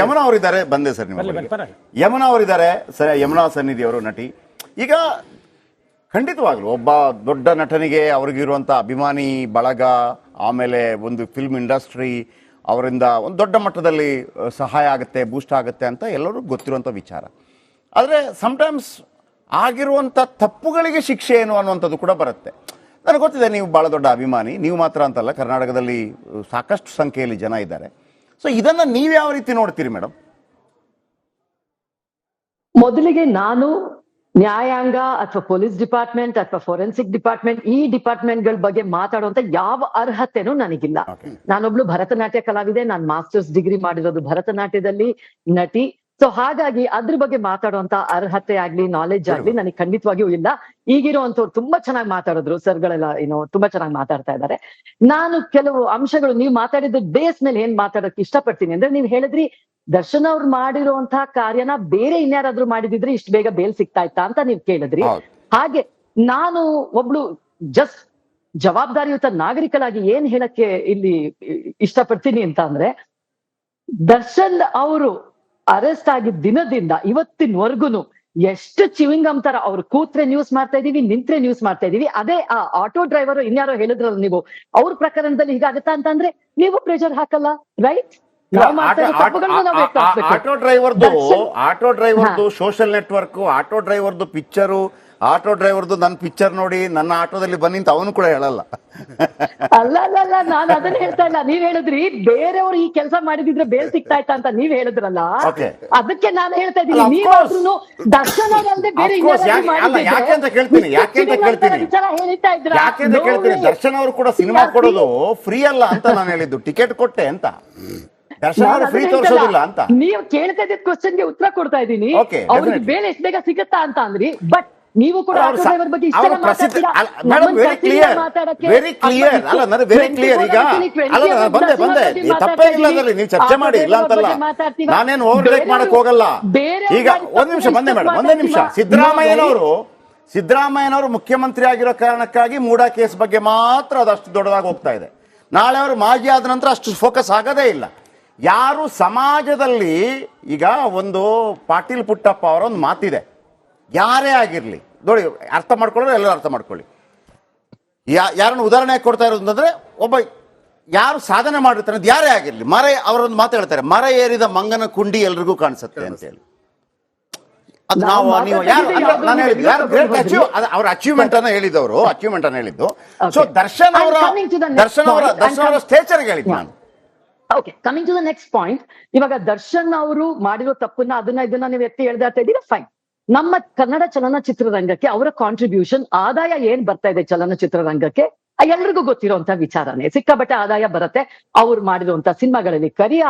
ಯಮುನಾ ಅವರಿದ್ದಾರೆ ಬಂದೆ ಸರ್ ನಿಮ್ಮ ಯಮುನಾ ಅವರಿದ್ದಾರೆ ಸರ್ ಯಮುನಾ ಸನ್ನಿಧಿ ಅವರು ನಟಿ. ಈಗ ಖಂಡಿತವಾಗ್ಲು ಒಬ್ಬ ದೊಡ್ಡ ನಟನಿಗೆ ಅವ್ರಿಗಿರುವಂಥ ಅಭಿಮಾನಿ ಬಳಗ ಆಮೇಲೆ ಒಂದು ಫಿಲ್ಮ್ ಇಂಡಸ್ಟ್ರಿ ಅವರಿಂದ ಒಂದು ದೊಡ್ಡ ಮಟ್ಟದಲ್ಲಿ ಸಹಾಯ ಆಗುತ್ತೆ ಬೂಸ್ಟ್ ಆಗುತ್ತೆ ಅಂತ ಎಲ್ಲರೂ ಗೊತ್ತಿರುವಂಥ ವಿಚಾರ. ಆದರೆ ಸಮ್ಟೈಮ್ಸ್ ಆಗಿರುವಂಥ ತಪ್ಪುಗಳಿಗೆ ಶಿಕ್ಷೆ ಏನು ಅನ್ನುವಂಥದ್ದು ಕೂಡ ಬರುತ್ತೆ. ನನಗೆ ಗೊತ್ತಿದೆ ನೀವು ಭಾಳ ದೊಡ್ಡ ಅಭಿಮಾನಿ ನೀವು ಮಾತ್ರ ಅಂತಲ್ಲ ಕರ್ನಾಟಕದಲ್ಲಿ ಸಾಕಷ್ಟು ಸಂಖ್ಯೆಯಲ್ಲಿ ಜನ ಇದ್ದಾರೆ. ಸೊ ಇದನ್ನ ನೀವು ಯಾವ ರೀತಿ ನೋಡ್ತೀರಿ ಮೇಡಮ್ ಮೊದಲಿಗೆ ನಾನು ನ್ಯಾಯಾಂಗ ಅಥವಾ ಪೊಲೀಸ್ ಡಿಪಾರ್ಟ್ಮೆಂಟ್ ಅಥವಾ ಫೋರೆನ್ಸಿಕ್ ಡಿಪಾರ್ಟ್ಮೆಂಟ್ ಈ ಡಿಪಾರ್ಟ್ಮೆಂಟ್ಗಳ ಬಗ್ಗೆ ಮಾತಾಡುವಂತ ಯಾವ ಅರ್ಹತೆನೂ ನನಗಿಲ್ಲ. ನಾನೊಬ್ಳು ಭರತನಾಟ್ಯ ಕಲಾವಿದೆ ನಾನು ಮಾಸ್ಟರ್ಸ್ ಡಿಗ್ರಿ ಮಾಡಿರೋದು ಭರತನಾಟ್ಯದಲ್ಲಿ ನಟಿ. ಸೊ ಹಾಗಾಗಿ ಅದ್ರ ಬಗ್ಗೆ ಮಾತಾಡುವಂತ ಅರ್ಹತೆ ಆಗ್ಲಿ ನಾಲೆಜ್ ಆಗ್ಲಿ ನನಗೆ ಖಂಡಿತವಾಗಿಯೂ ಇಲ್ಲ. ಈಗಿರುವಂತವ್ರು ತುಂಬಾ ಚೆನ್ನಾಗಿ ಮಾತಾಡಿದ್ರು ಸರ್ಗಳೆಲ್ಲ ಏನು ತುಂಬಾ ಚೆನ್ನಾಗಿ ಮಾತಾಡ್ತಾ ಇದ್ದಾರೆ. ನಾನು ಕೆಲವು ಅಂಶಗಳು ನೀವು ಮಾತಾಡಿದ ಬೇಸ್ ಮೇಲೆ ಏನ್ ಮಾತಾಡಕ್ ಇಷ್ಟಪಡ್ತೀನಿ ಅಂದ್ರೆ ನೀವು ಹೇಳಿದ್ರಿ ದರ್ಶನ್ ಅವ್ರು ಮಾಡಿರುವಂತಹ ಕಾರ್ಯನ ಬೇರೆ ಇನ್ಯಾರಾದ್ರೂ ಮಾಡಿದಿದ್ರೆ ಇಷ್ಟು ಬೇಗ ಬೇಲ್ ಸಿಗ್ತಾ ಇತ್ತಾ ಅಂತ ನೀವು ಕೇಳಿದ್ರಿ. ಹಾಗೆ ನಾನು ಒಬ್ಳು ಜಸ್ಟ್ ಜವಾಬ್ದಾರಿಯುತ ನಾಗರಿಕರಾಗಿ ಏನ್ ಹೇಳಕ್ಕೆ ಇಲ್ಲಿ ಇಷ್ಟಪಡ್ತೀನಿ ಅಂತ ಅಂದ್ರೆ ದರ್ಶನ್ ಅವರು ಅರೆಸ್ಟ್ ಆಗಿದ್ದ ದಿನದಿಂದ ಇವತ್ತಿನವರ್ಗುನು ಎಷ್ಟು ಚಿವಿಂಗಮ್ ತರ ಅವ್ರು ಕೂತ್ರೆ ನ್ಯೂಸ್ ಮಾಡ್ತಾ ಇದೀವಿ, ನಿಂತ್ರೆ ನ್ಯೂಸ್ ಮಾಡ್ತಾ ಇದೀವಿ. ಅದೇ ಆ ಆಟೋ ಡ್ರೈವರ್ ಇನ್ಯಾರೋ ಹೇಳಿದ್ರಲ್ಲ ನೀವು, ಅವ್ರ ಪ್ರಕರಣದಲ್ಲಿ ಹೀಗಾಗತ್ತಾ ಅಂತಂದ್ರೆ ನೀವು ಪ್ರೆಷರ್ ಹಾಕಲ್ಲ ರೈಟ್ ಆಟೋ ಡ್ರೈವರ್ದು ಆಟೋ ಡ್ರೈವರ್ದು ಸೋಷಿಯಲ್ ನೆಟ್ವರ್ಕ್ ಆಟೋ ಡ್ರೈವರ್ದು ಪಿಕ್ಚರು ಆಟೋ ಡ್ರೈವರ್ದು ನನ್ನ ಪಿಕ್ಚರ್ ನೋಡಿ ನನ್ನ ಆಟೋದಲ್ಲಿ ಬನ್ನಿ ಅಂತ ಅವನು ಕೂಡ ಹೇಳಲ್ಲ. ಅಲ್ಲ ಅಲ್ಲ ಅಲ್ಲ ನಾನು ಅದನ್ನ ಹೇಳ್ತಾ ಇಲ್ಲ. ನೀವ್ ಹೇಳಿದ್ರಿ ಬೇರೆಯವರು ಈ ಕೆಲಸ ಮಾಡಿದಿದ್ರೆ ಬೇಲ್ ಸಿಗ್ತಾ ಇತ್ತ ಅಂತ ನೀವ್ ಹೇಳಿದ್ರಲ್ಲ. ಅದಕ್ಕೆ ನಾನು ಹೇಳ್ತಾ ಇದ್ದೀನಿ ನೀವಾದ್ರೂ ದರ್ಶನ್ ಅವರಲ್ಲದೆ ಬೇರೆ ಯಾಕೆ- ಯಾಕೆ ಅಂತ ಕೇಳ್ತೀನಿ, ಯಾಕೆ ಅಂತ ಕೇಳ್ತೀನಿ. ಹೇಳ್ತಾ ಇದ್ರ ಯಾಕೆಂತ ಕೇಳ್ತೀನಿ ದರ್ಶನ್ ಅವರು ಕೂಡ ಸಿನಿಮಾ ಕೊಡೋದು ಫ್ರೀ ಅಲ್ಲ ಅಂತ ನಾನು ಹೇಳಿದ್ದು. ಟಿಕೆಟ್ ಕೊಟ್ಟೆ ಅಂತ. ಫ್ರೀ ತೋರಿಸೋದಿಲ್ಲ ಅಂತ. ನೀವು ಕೇಳ್ತಾ ಇದ್ದ ಕ್ವಶನ್ಗೆ ಉತ್ತರ ಕೊಡ್ತಾ ಇದ್ದೀನಿ. ಅವ್ರಿಗೆ ಬೇಲೆ ಎಷ್ಟು ಬೇಗ ಸಿಗುತ್ತಾ ಅಂತ ಅಂದ್ರಿ. ಬಟ್ ನೀವು ಕೂಡ ಬಗ್ಗೆ ವೆರಿ ಕ್ಲಿಯರ್ ವೆರಿ ಕ್ಲಿಯರ್ ಅಲ್ಲ ನಾನು ವೆರಿ ಕ್ಲಿಯರ್ ಈಗ. ಅಲ್ಲ ಬಂದೆ ಬಂದೆ. ತಪ್ಪೇ ಇಲ್ಲ ಅದರಲ್ಲಿ ನೀವು ಚರ್ಚೆ ಮಾಡಿ ಇಲ್ಲ ಅಂತಲ್ಲ. ನಾನೇನು ಓವರ್ ಲೇಟ್ ಮಾಡಕ್ ಹೋಗಲ್ಲ. ಈಗ ಒಂದ್ ನಿಮಿಷ ಬಂದೆ ಮೇಡಮ್ ಒಂದೇ ನಿಮಿಷ. ಸಿದ್ದರಾಮಯ್ಯನವರು ಸಿದ್ದರಾಮಯ್ಯನವರು ಮುಖ್ಯಮಂತ್ರಿ ಆಗಿರೋ ಕಾರಣಕ್ಕಾಗಿ ಮೂಡಾ ಕೇಸ್ ಬಗ್ಗೆ ಮಾತ್ರ ಅದಷ್ಟು ದೊಡ್ಡದಾಗಿ ಹೋಗ್ತಾ ಇದೆ. ನಾಳೆ ಅವರು ಮಾಜಿ ಆದ ನಂತರ ಅಷ್ಟು ಫೋಕಸ್ ಆಗೋದೇ ಇಲ್ಲ. ಯಾರು ಸಮಾಜದಲ್ಲಿ ಈಗ ಒಂದು ಪಾಟೀಲ್ ಪುಟ್ಟಪ್ಪ ಅವರ ಒಂದು ಮಾತಿದೆ. ಯಾರೇ ಆಗಿರಲಿ. ನೋಡಿ ಅರ್ಥ ಮಾಡ್ಕೊಳ್ಳೋರು ಎಲ್ಲರೂ ಅರ್ಥ ಮಾಡ್ಕೊಳ್ಳಿ. ಯಾ ಯಾರನ್ನು ಉದಾಹರಣೆ ಕೊಡ್ತಾ ಇರೋದು ಅಂತಂದ್ರೆ ಒಬ್ಬ ಯಾರು ಸಾಧನೆ ಮಾಡಿರ್ತಾರೆ ಅದು ಯಾರೇ ಆಗಿರಲಿ. ಮರ ಅವರೊಂದು ಮಾತು ಹೇಳ್ತಾರೆ ಮರ ಏರಿದ ಮಂಗನ ಕುಂಡಿ ಎಲ್ರಿಗೂ ಕಾಣಿಸುತ್ತೆ ಅಂತೇಳಿ ಅದು ನಾವು ನಾವು ಯಾರು ನಾನು ಹೇಳಿದ್ದು ಯಾರು ಗ್ರೇಟ್ ಅಚೀವ್ ಅವ್ರ ಅಚೀವ್ಮೆಂಟ್ ಅನ್ನ ಹೇಳಿದವರು ಅಚೀವ್ಮೆಂಟ್ ಅನ್ನ ಹೇಳಿದ್ದು. ಸೊ ದರ್ಶನ್ ಅವರ ದರ್ಶನ್ ಅವರ ದರ್ಶನ್ ಅವರ ಸ್ಟೇಚರ್ ಸ್ಟೇಚರ್ಗೆ ಹೇಳಿದ್ದು ನಾನು. Okay coming to the next point ಇವಾಗ ದರ್ಶನ್ ಅವರು ಮಾಡಿರೋ ತಪ್ಪನ್ನ, ಅದನ್ನ, ಇದನ್ನ ನೀವು ಎತ್ತಿ ಹೇಳ್ದಾ ಇದ್ದೀರಾ? ಫೈನ್ ನಮ್ಮ ಕನ್ನಡ ಚಲನಚಿತ್ರರಂಗಕ್ಕೆ ಅವರ ಕಾಂಟ್ರಿಬ್ಯೂಷನ್ ಆದಾಯ ಏನ್ ಬರ್ತಾ ಇದೆ ಚಲನಚಿತ್ರರಂಗಕ್ಕೆ? ಎಲ್ರಿಗೂ ಗೊತ್ತಿರುವಂತ ವಿಚಾರನೆ. ಸಿಕ್ಕಾಪಟ್ಟೆ ಆದಾಯ ಬರುತ್ತೆ. ಅವ್ರು ಮಾಡಿರುವಂತ ಸಿನಿಮಾಗಳಲ್ಲಿ ಕರಿಯ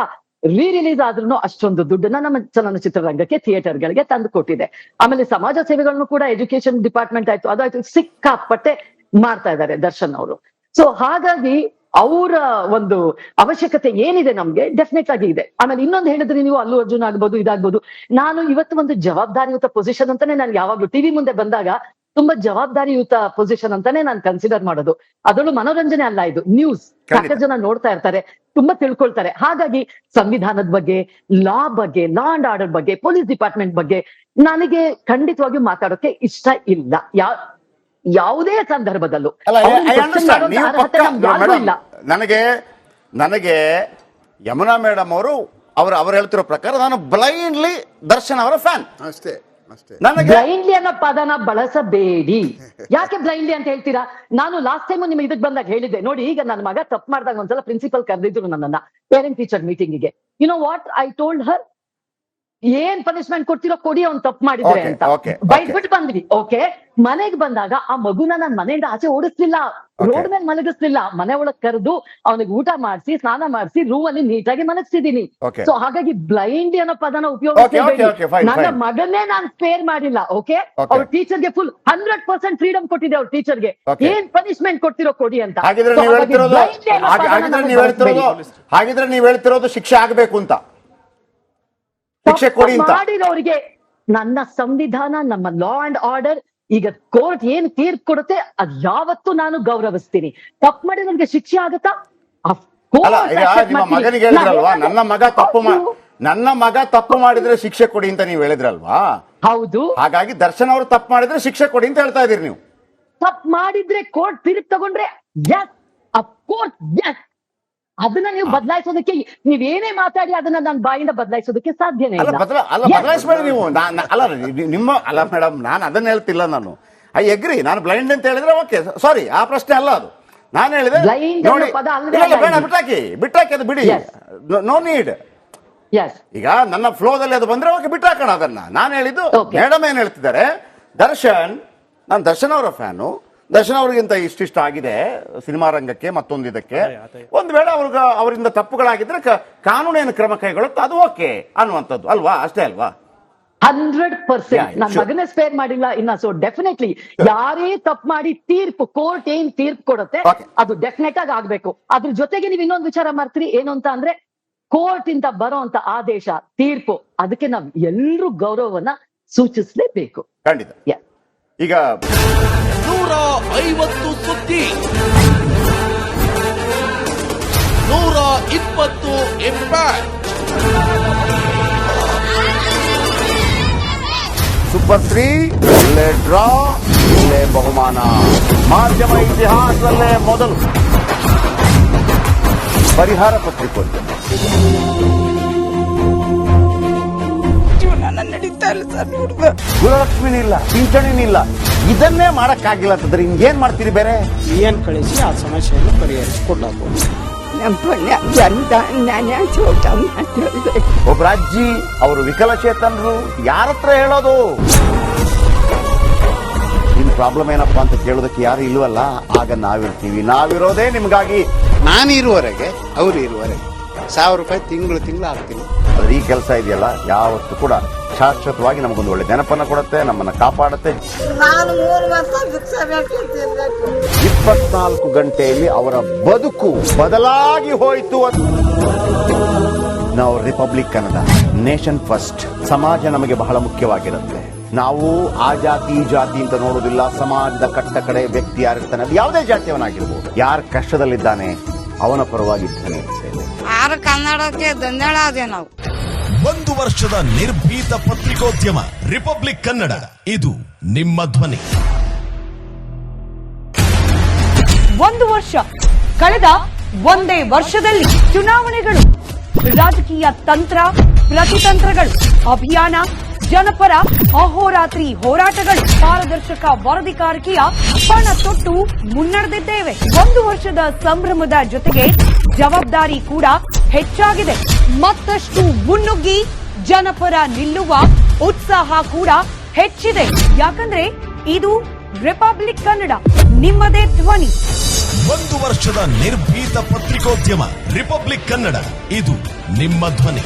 ರೀ ರಿಲೀಸ್ ಆದ್ರೂ ಅಷ್ಟೊಂದು ದುಡ್ಡನ್ನ ನಮ್ಮ ಚಲನಚಿತ್ರರಂಗಕ್ಕೆ ಥಿಯೇಟರ್ಗಳಿಗೆ ತಂದು ಕೊಟ್ಟಿದೆ. ಆಮೇಲೆ ಸಮಾಜ ಸೇವೆಗಳನ್ನು ಕೂಡ ಎಜುಕೇಶನ್ ಡಿಪಾರ್ಟ್ಮೆಂಟ್ ಆಯ್ತು. ಅದಾಯ್ತು. ಸಿಕ್ಕಾಪಟ್ಟೆ ಮಾಡ್ತಾ ಇದ್ದಾರೆ ದರ್ಶನ್ ಅವರು. ಸೊ ಹಾಗಾಗಿ ಅವರ ಒಂದು ಅವಶ್ಯಕತೆ ಏನಿದೆ ನಮ್ಗೆ ಡೆಫಿನೆಟ್ ಆಗಿ ಇದೆ ಆಮೇಲೆ ಇನ್ನೊಂದು ಹೇಳಿದ್ರೆ ನೀವು ಅಲ್ಲು ಅರ್ಜುನ್ ಆಗ್ಬೋದು ಇದಾಗ್ಬೋದು. ನಾನು ಇವತ್ತು ಒಂದು ಜವಾಬ್ದಾರಿಯುತ ಪೊಸಿಷನ್ ಅಂತಾನೆ ನಾನು ಯಾವಾಗ್ಲೂ ಟಿವಿ ಮುಂದೆ ಬಂದಾಗ ತುಂಬಾ ಜವಾಬ್ದಾರಿಯುತ ಪೊಸಿಷನ್ ಅಂತಾನೆ ನಾನು ಕನ್ಸಿಡರ್ ಮಾಡೋದು. ಅದರಲ್ಲೂ ಮನೋರಂಜನೆ ಅಲ್ಲ ಇದು ನ್ಯೂಸ್ ಸಾಕ ಸಾಕಷ್ಟು ಜನ ನೋಡ್ತಾ ಇರ್ತಾರೆ ತುಂಬಾ ತಿಳ್ಕೊಳ್ತಾರೆ. ಹಾಗಾಗಿ ಸಂವಿಧಾನದ ಬಗ್ಗೆ ಲಾ ಬಗ್ಗೆ ಲಾ ಅಂಡ್ ಆರ್ಡರ್ ಬಗ್ಗೆ ಪೊಲೀಸ್ ಡಿಪಾರ್ಟ್ಮೆಂಟ್ ಬಗ್ಗೆ ನನಗೆ ಖಂಡಿತವಾಗಿಯೂ ಮಾತಾಡೋಕೆ ಇಷ್ಟ ಇಲ್ಲ. ಯಾ ಯಾವುದೇ ಸಂದರ್ಭದಲ್ಲೂ. ನನಗೆ ನನಗೆ ಯಮುನಾ ಮೇಡಮ್ ಅವರು ಅವರು ಅವ್ರು ಹೇಳ್ತಿರೋ ಪ್ರಕಾರ ನಾನು ಬ್ಲೈಂಡ್ಲಿ ದರ್ಶನ್ ಅವರ ಫ್ಯಾನ್ ಅಷ್ಟೇ ಅಷ್ಟೇ. ನನಗೆ ಬ್ಲೈಂಡ್ಲಿ ಅನ್ನೋ ಪದನ ಬಳಸಬೇಡಿ. ಯಾಕೆ ಬ್ಲೈಂಡ್ಲಿ ಅಂತ ಹೇಳ್ತೀರಾ? ನಾನು ಲಾಸ್ಟ್ ಟೈಮ್ ನಿಮ್ಗೆ ಇದಕ್ಕೆ ಬಂದಾಗ ಹೇಳಿದ್ದೆ. ನೋಡಿ ಈಗ ನನ್ನ ಮಗ ತಪ್ಪು ಮಾಡಿದಾಗ ಒಂದ್ಸಲ ಪ್ರಿನ್ಸಿಪಲ್ ಕರೆದಿದ್ರು ನನ್ನನ್ನ parent teacher ಮೀಟಿಂಗ್ಗೆ. You know what I told her ಏನ್ ಪನಿಷ್ಮೆಂಟ್ ಕೊಡ್ತಿರೋ ಕೊಡಿ ಅವ್ನು ತಪ್ಪು ಮಾಡಿದ್ರೆ ಅಂತ. ಬೈದ್ಬಿಟ್ಟು ಬಂದ್ವಿ ಓಕೆ ಮನೆಗ್ ಬಂದಾಗ ಆ ಮಗುನ ನಾನ್ ಮನೆಯಿಂದ ಆಚೆ ಓಡಿಸ್ಲಿಲ್ಲ. ರೋಡ್ ಮೇಲೆ ಮಲಗಿಸ್ಲಿಲ್ಲ. ಮನೆ ಒಳಗ್ ಕರೆದು ಅವನಿಗೆ ಊಟ ಮಾಡಿಸಿ ಸ್ನಾನ ಮಾಡಿಸಿ ರೂಮ್ ಅಲ್ಲಿ ನೀಟಾಗಿ ಮಲಗಿಸಿದೀನಿ. ಸೊ ಹಾಗಾಗಿ ಬ್ಲೈಂಡ್ ಅನ್ನೋ ಪದನ ಉಪಯೋಗಿಸಬೇಡಿ. ನನ್ನ. ಮಗನ್ನೇ ನಾನ್ ಸ್ಪೇರ್ ಮಾಡಿಲ್ಲ ಓಕೆ ಅವ್ರ ಟೀಚರ್ಗೆ ಫುಲ್ ಹಂಡ್ರೆಡ್ ಪರ್ಸೆಂಟ್ ಫ್ರೀಡಮ್ ಕೊಟ್ಟಿದೆ ಅವ್ರ ಟೀಚರ್ಗೆ ಏನ್ ಪನಿಷ್ಮೆಂಟ್ ಕೊಡ್ತಿರೋ ಕೊಡಿ ಅಂತ. ಹಾಗಿದ್ರೆ ನೀವು ಹೇಳ್ತಿರೋದು ಶಿಕ್ಷೆ ಆಗ್ಬೇಕು ಅಂತ. ಶಿಕ್ಷೆ ಕೊಡಿ ಅಂತ ಮಾಡಿರೋರಿಗೆ ನನ್ನ ಸಂವಿಧಾನ ನಮ್ಮ ಲಾ ಅಂಡ್ ಆರ್ಡರ್ ಈಗ ಕೋರ್ಟ್ ಏನ್ ತೀರ್ಪು ಕೊಡುತ್ತೆ ಅದ್ ಯಾವತ್ತೂ ನಾನು ಗೌರವಿಸ್ತೀನಿ. ತಪ್ಪು ಮಾಡಿರೋರಿಗೆ ಶಿಕ್ಷೆ ಆಗತ್ತಾ? ನಿಮ್ಮ ಮಗನಿಗೆ ಹೇಳಿದ್ರಲ್ವಾ? ನನ್ನ ಮಗ ತಪ್ಪು ನನ್ನ ಮಗ ತಪ್ಪು ಮಾಡಿದ್ರೆ ಶಿಕ್ಷೆ ಕೊಡಿ ಅಂತ ನೀವು ಹೇಳಿದ್ರಲ್ವಾ? ಹೌದು. ಹಾಗಾಗಿ ದರ್ಶನ್ ಅವರು ತಪ್ಪು ಮಾಡಿದ್ರೆ ಶಿಕ್ಷೆ ಕೊಡಿ ಅಂತ ಹೇಳ್ತಾ ಇದೀರಿ ನೀವು. ತಪ್ಪು ಮಾಡಿದ್ರೆ ಕೋರ್ಟ್ ತೀರ್ಪು ತಗೊಂಡ್ರೆ ಎಸ್ ಅಫ್ಕೋರ್ಸ್ ಎಸ್ ಅದನ್ನ ನೀವು ಬದಲಾಯಿಸೋದಕ್ಕೆ ಏನೇ ಮಾತಾಡಿ ಅದನ್ನ ನನ್ನ ಬಾಯಿಂದ ಬದಲಾಯಿಸೋದಕ್ಕೆ ಸಾಧ್ಯನೇ ಅಲ್ಲ ಬದಲ ಅಲ್ಲ. ಬದಲಾಯಿಸಬೇಡಿ ನೀವು. ನಾನ್- ಅಲ್ಲ ನಿಮ್ಮ ಅಲ್ಲ ಮೇಡಮ್ ನಾನು ಅದನ್ನ ಹೇಳ್ತಿಲ್ಲ ನಾನು. ಐ ಎಗ್ರಿ ನಾನು ಬ್ಲೈಂಡ್ ಅಂತ ಹೇಳಿದ್ರೆ ಓಕೆ ಸಾರಿ ಆ ಪ್ರಶ್ನೆ ಅಲ್ಲ ಅದು. ನಾನು ಹೇಳಿದೆ Blind ಅನ್ನೋ ಪದ ಅಲ್ವೇ ಇಲ್ಲ, ಇಲ್ಲ, ಅಲ್ಲ ಬೇಡ ಇದು. ಬಿಟ್ಟಾಕಿ. ಬಿಟ್ಟಾಕಿ ಅದು ಬಿಡಿ. Yes. ನೋ ನೀಡ್ ಎಸ್ ಈಗ ನನ್ನ ಫ್ಲೋದಲ್ಲಿ ಅದು ಬಂದ್ರೆ ಓಕೆ ಬಿಟ್ಟಾಕೋಣ ಅದನ್ನ. ನಾನು ಹೇಳಿದ್ದು Okay. ಮೇಡಮ್ ಏನ್ ಹೇಳ್ತಿದ್ದಾರೆ? ದರ್ಶನ್ ನಾನು ದರ್ಶನ್ ಅವರ ಫ್ಯಾನು ದರ್ಶನ್ ಅವ್ರಿಗಿಂತ ಇಷ್ಟಿಷ್ಟ ಆಗಿದೆ ಸಿನಿಮಾ ರಂಗಕ್ಕೆ ಮತ್ತೊಂದು ಇದಕ್ಕೆ. ಒಂದು ವೇಳೆ ಅವ್ರಿಗೆ ಅವರಿಂದ ತಪ್ಪುಗಳಾಗಿದ್ರೆ ಕಾನೂನೇನು ಕ್ರಮ ಕೈಗೊಳ್ಳುತ್ತೆ ಅದು ಓಕೆ ಅನ್ನುವಂಥದ್ದು. ಅಲ್ವಾ? ಅಷ್ಟೇ ಅಲ್ವಾ? Hundred percent. ನನ್ನ ಮಗನೇ ಸ್ಪೇರ್ ಮಾಡಿಲ್ಲ. ಇನ್ನ ಸೊ ಡೆಫಿನೆಟ್ಲಿ ಯಾರೇ ತಪ್ಪು ಮಾಡಿ ತೀರ್ಪು ಕೋರ್ಟ್ ಏನ್ ತೀರ್ಪು ಕೊಡುತ್ತೆ ಅದು ಡೆಫಿನೆಟ್ ಆಗಿ ಆಗ್ಬೇಕು. ಅದ್ರ ಜೊತೆಗೆ ನೀವು ಇನ್ನೊಂದು ವಿಚಾರ ಮಾಡ್ತೀರಿ ಏನು ಅಂತ ಅಂದ್ರೆ ಕೋರ್ಟ್ ಇಂದ ಬರೋ ಅಂತ ಆದೇಶ ತೀರ್ಪು ಅದಕ್ಕೆ ನಾವು ಎಲ್ರೂ ಗೌರವವನ್ನ ಸೂಚಿಸಲೇಬೇಕು. ಖಂಡಿತ. Yeah. ಈಗ ನೂರ ಐವತ್ತು ಸುದ್ದಿ ನೂರ ಇಪ್ಪತ್ತು ಇಂಪ್ಯಾಕ್ಟ್ ಸೂಪರ್ ತ್ರೀ ಇಲ್ಲೇ ಡ್ರಾ ಇಲ್ಲೇ ಬಹುಮಾನ ಮಾಧ್ಯಮ ಇತಿಹಾಸದಲ್ಲೇ ಮೊದಲು ಪರಿಹಾರ ಪತ್ರಿಕೋದ್ಯಮ ಜೀವನ ಸರ್ ಇಲ್ಲ ಸರ್ ಇಲ್ಲ ಗೃಹಲಕ್ಷ್ಮಿನಿಲ್ಲ ಪಿಂಚಣಿನಿಲ್ಲ ಇದನ್ನೇ ಮಾಡಕ್ಕಾಗಿಲ್ಲ ಅಂತಂದ್ರೆ ಏನ್ ಮಾಡ್ತೀರಿ ಬೇರೆ? ಏನ್ ಕಳಿಸಿ ಆ ಸಮಸ್ಯೆಯನ್ನು ಮಾಡ್ತಿದ್ದೆ ಒಬ್ಬ ಅಜ್ಜಿ ಅವರು ವಿಕಲಚೇತನರು ಯಾರತ್ರ ಹೇಳೋದು? ನಿಮ್ ಪ್ರಾಬ್ಲಮ್ ಏನಪ್ಪಾ ಅಂತ ಕೇಳೋದಕ್ಕೆ ಯಾರು ಇಲ್ವಲ್ಲ? ಆಗ ನಾವಿರ್ತೀವಿ. ನಾವಿರೋದೇ ನಿಮ್ಗಾಗಿ. ನಾನು ಇರುವವರೆಗೆ ಅವರು ಇರುವವರೆಗೆ. ಸಾವಿರ ರೂಪಾಯಿ ತಿಂಗಳು ತಿಂಗಳು ಆಗ್ತೀನಿ. ಆದರೆ ಈ ಕೆಲಸ ಇದೆಯಲ್ಲ ಯಾವತ್ತೂ ಕೂಡ ಶಾಶ್ವತವಾಗಿ ನಮಗೊಂದು ಒಳ್ಳೆ ನೆನಪನ್ನು ಕೊಡುತ್ತೆ ನಮ್ಮನ್ನು ಕಾಪಾಡುತ್ತೆ. ನಾನು ಮೂರು ವರ್ಷ ಭಿಕ್ಷೆ ಬೇಡ್ಕೊಂಡು ತಿನ್ಬೇಕು. ಇಪ್ಪತ್ನಾಲ್ಕು ಗಂಟೆಯಲ್ಲಿ ಅವರ ಬದುಕು ಬದಲಾಗಿ ಹೋಯಿತು ಅಂತ. ನಾವು ರಿಪಬ್ಲಿಕ್ ಕನ್ನಡ ನೇಷನ್ ಫಸ್ಟ್. ಸಮಾಜ ನಮಗೆ ಬಹಳ ಮುಖ್ಯವಾಗಿರುತ್ತೆ. ನಾವು ಆ ಜಾತಿ ಈ ಜಾತಿ ಅಂತ ನೋಡೋದಿಲ್ಲ ಸಮಾಜದ ಕಟ್ಟ ಕಡೆ ವ್ಯಕ್ತಿ ಯಾರಿರ್ತಾನೆ ಅದು ಯಾವುದೇ ಜಾತಿಯವನಾಗಿರ್ಬೋದು. ಯಾರು ಕಷ್ಟದಲ್ಲಿದ್ದಾನೆ ಅವನ ಪರವಾಗಿ ಎತ್ತುತ್ತೇವೆ. ಆರು ಕನ್ನಡಕ್ಕೆ ದಂಡಳಾದೆ ನಾವು. ಒಂದು ವರ್ಷದ ನಿರ್ಭೀತ ಪತ್ರಿಕೋದ್ಯಮ ರಿಪಬ್ಲಿಕ್ ಕನ್ನಡ. ಇದು ನಿಮ್ಮ ಧ್ವನಿ. ಒಂದು ವರ್ಷ. ಕಳೆದ ಒಂದೇ ವರ್ಷದಲ್ಲಿ ಚುನಾವಣೆಗಳು. ರಾಜಕೀಯ ತಂತ್ರ ಪ್ರತಿತಂತ್ರಗಳು ಅಭಿಯಾನ ಜನಪರ ಅಹೋರಾತ್ರಿ ಹೋರಾಟಗಳು ಪಾರದರ್ಶಕ ವರದಿ ಕಾರಕೀಯ ಪಣ ತೊಟ್ಟು ಮುನ್ನಡೆದಿದ್ದೇವೆ. ಒಂದು ವರ್ಷದ ಸಂಭ್ರಮದ ಜೊತೆಗೆ ಜವಾಬ್ದಾರಿ ಕೂಡ ಹೆಚ್ಚಾಗಿದೆ. ಮತ್ತಷ್ಟು ಮುನ್ನುಗ್ಗಿ ಜನಪರ ನಿಲ್ಲುವ ಉತ್ಸಾಹ ಕೂಡ ಹೆಚ್ಚಿದೆ. ಯಾಕಂದ್ರೆ ಇದು ರಿಪಬ್ಲಿಕ್ ಕನ್ನಡ, ನಿಮ್ಮದೇ ಧ್ವನಿ. ಒಂದು ವರ್ಷದ ನಿರ್ಭೀತ ಪತ್ರಿಕೋದ್ಯಮ ರಿಪಬ್ಲಿಕ್ ಕನ್ನಡ, ಇದು ನಿಮ್ಮ ಧ್ವನಿ.